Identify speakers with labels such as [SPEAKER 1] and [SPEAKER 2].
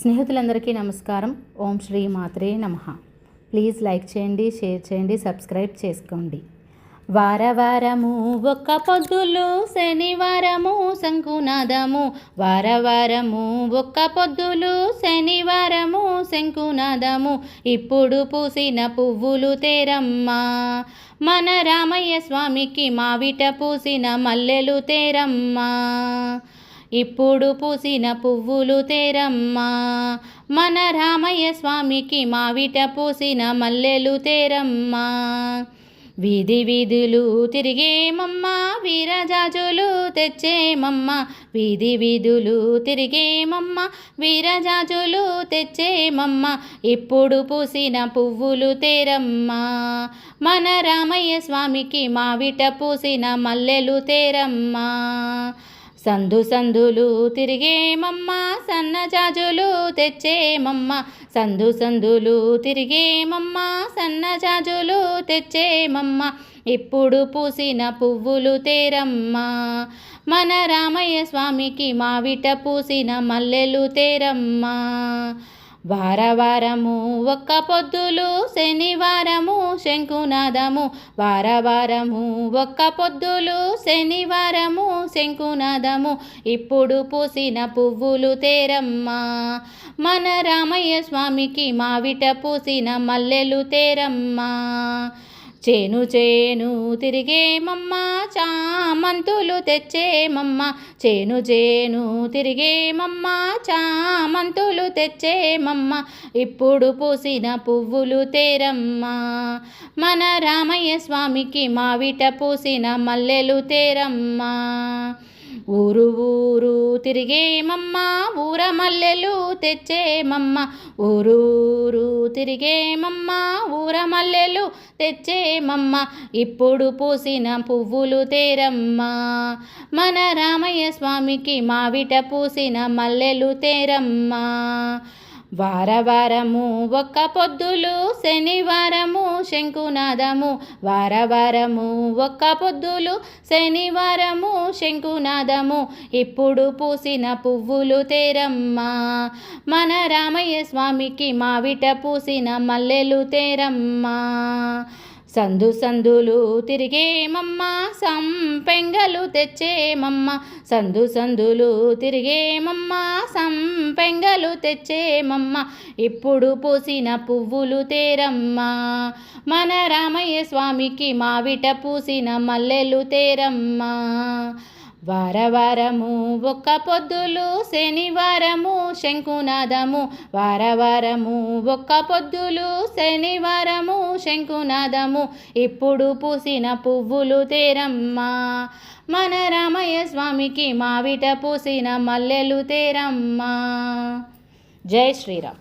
[SPEAKER 1] స్నేహితులందరికీ నమస్కారం. ఓం శ్రీ మాత్రే నమ. ప్లీజ్ లైక్ చేయండి షేర్ చేయండి సబ్స్క్రైబ్ చేసుకోండి. వారవారము ఒక్క పొద్దులు శనివారము శంకునాదము. వారవారము ఒక్క పొద్దులు శనివారము శంకునాదము. ఇప్పుడు పూసిన పువ్వులు తేరమ్మా. మన రామయ్య స్వామికి మావిట పూసిన మల్లెలు తేరమ్మా. ఇప్పుడు పూసిన పువ్వులు తేరమ్మా. మన రామయ్య స్వామికి మావిట పూసిన మల్లెలు తేరమ్మా. వీధి వీధులు తిరిగేమమ్మా వీరజాజులు తెచ్చేమమ్మా. వీధి వీధులు తిరిగేమమ్మా వీరజాజులు తెచ్చేమమ్మ. ఇప్పుడు పూసిన పువ్వులు తేరమ్మా. మన రామయ్య స్వామికి మావిట పూసిన మల్లెలు తేరమ్మా. సందు సందులు తిరిగేమమ్మ సన్నజాజులు తెచ్చేమమ్మ. సందు సందులు తిరిగేమమ్మ సన్నజాజులు తెచ్చేమమ్మ. ఇప్పుడు పూసిన పువ్వులు తేరమ్మా. మన రామయ్య స్వామికి మావిట పూసిన మల్లెలు తేరమ్మా. వారవారము ఒక్క పొద్దులు శనివారము శంకునాదము. వారవారము ఒక్క పొద్దులు శనివారము శంకునాదము. ఇప్పుడు పూసిన పువ్వులు తేరమ్మా. మన రామయ్య స్వామికి మావిట పూసిన మల్లెలు తేరమ్మా. చేను చేను తిరిగేమమ్మ చామంతులు తెచ్చేమమ్మ చేను చేను తిరిగేమమ్మ చామంతులు తెచ్చేమమ్మ ఇప్పుడు పూసిన పువ్వులు తేరమ్మా. మన రామయ్య స్వామికి మావిట పూసిన మల్లెలు తేరమ్మా. ఊరు ఊరు తిరిగేమమ్మ ఊర మల్లెలు తెచ్చేమమ్మ ఊరూరు తిరిగేమమ్మా తిరిగేమమ్మ ఊర మల్లెలు తెచ్చేమమ్మ ఇప్పుడు పూసిన పువ్వులు తేరమ్మా. మన రామయ్య స్వామికి మావిట పూసిన మల్లెలు తేరమ్మా. వారవారము ఒక్క పొద్దులు శనివారము శంకునాదము. వారవారము ఒక్క పొద్దులు శనివారము శంకునాదము. ఇప్పుడు పూసిన పువ్వులు తేరమ్మా. మన రామయ్య స్వామికి మావిట పూసిన మల్లెలు తేరమ్మా. సందు సందులు తిరిగేమమ్మ సంపెంగలు తెచ్చేమమ్మ. సందు సందులు తిరిగేమమ్మ సంపెంగలు తెచ్చేమమ్మ. ఇప్పుడు పూసిన పువ్వులు తేరమ్మా. మన రామయ్య స్వామికి మావిట పూసిన మల్లెలు తేరమ్మా. వారవారము ఒక్క పొద్దులు శనివారము శంకునాదము. వారవారము ఒక్క పొద్దులు శనివారము శంకునాదము. ఇప్పుడు పూసిన పువ్వులు తేరమ్మా. మన రామయ్య స్వామికి మావిట పూసిన మల్లెలు తేరమ్మా. జై శ్రీరామ్.